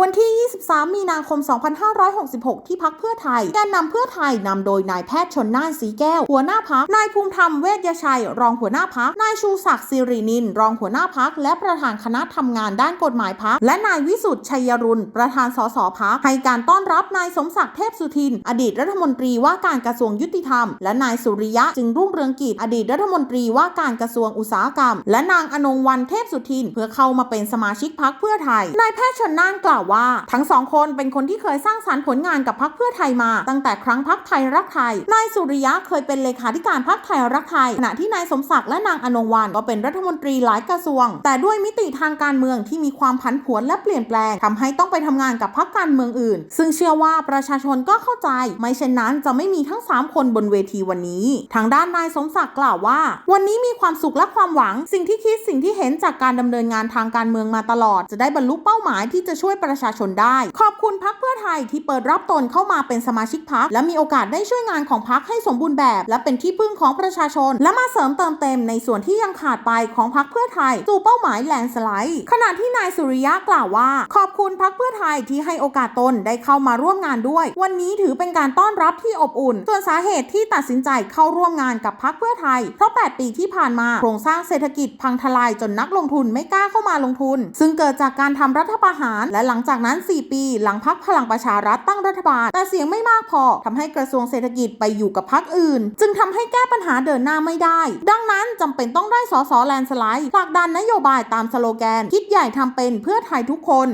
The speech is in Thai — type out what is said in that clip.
วันที่ 23 มีนาคม 2566 ที่พักเพื่อไทย แกนนำเพื่อไทยนำโดยนายแพทย์ชนน่านสีแก้ว หัวหน้าพัก นายภูมิธรรมเวชยชัย รองหัวหน้าพัก นายชูศักดิ์สิรินิน รองหัวหน้าพัก และประธานคณะทำงานด้านกฎหมายพัก และนายวิสุทธิ์ชัยรุณประธานสสพัก ให้การต้อนรับนายสมศักดิ์เทพสุทิน อดีตรัฐมนตรีว่าการกระทรวงยุติธรรม และนายสุริยะจึงรุ่งเรืองกิจ อดีตรัฐมนตรีว่าการกระทรวงอุตสาหกรรม และนางอนงวันเทพสุทิน เพื่อเข้ามาเป็นสมาชิกพักเพื่อไทย นายแพทย์ชนน่านกล่าวว่า ทั้งสองคนเป็นคนที่เคยสร้างสรรค์ผลงานกับพักเพื่อไทยมา ตั้งแต่ครั้งพักไทยรักไทย นายสุริยะเคยเป็นเลขาธิการพักไทยรักไทยขณะที่นายสมศักดิ์และนางอนงวันก็เป็นรัฐมนตรีหลายกระทรวง แต่ด้วยมิติทางการเมืองที่มีความผันผวนและเปลี่ยนแปลงทำให้ต้องไปทำงานกับพักการเมืองอื่น ซึ่งเชื่อว่าประชาชนก็เข้าใจ ไม่เช่นนั้นจะไม่มีทั้ง 3 คนบนเวทีวันนี้ ทางด้านนายสมศักดิ์กล่าวว่า วันนี้มีความสุขและความหวัง สิ่งที่คิดสิ่งที่เห็นจากการดำเนินงานทางการเมืองมาตลอด จะได้บรรลุเป้าหมายที่จะช่วยประชาชนได้ ขอบคุณพักเพื่อไทยที่เปิดรับตนเข้ามาเป็นสมาชิกพักและมีโอกาสได้ช่วยงานของพักให้สมบูรณ์แบบ และเป็นที่พึ่งของประชาชน และมาเสริมเติมเต็มในส่วนที่ยังขาดไปของพักเพื่อไทยสู่เป้าหมายแลนสไลด์ขณะที่นายสุริยะกล่าวว่า ขอบคุณพักเพื่อไทยที่ให้โอกาสตนได้เข้ามาร่วมงานด้วย วันนี้ถือเป็นการต้อนรับที่อบอุ่น ส่วนสาเหตุที่ตัดสินใจเข้าร่วมงานกับพักเพื่อไทย เพราะ 8 ปีที่ผ่านมาโครงสร้างเศรษฐกิจพังทลายจนนักลงทุนไม่กล้าเข้ามาลงทุน ซึ่งเกิดจากการทำรัฐประหารและหลังจากนั้น 4 ปี หลังพักพลังประชารัฐตั้งรัฐบาล แต่เสียงไม่มากพอทำให้กระทรวงเศรษฐกิจไปอยู่กับพักอื่น จึงทำให้แก้ปัญหาเดินหน้าไม่ได้ ดังนั้นจำเป็นต้องได้สสแลนสไลด์ผลักดันนโยบายตามสโลแกน คิดใหญ่ทำเป็นเพื่อไทยทุกคน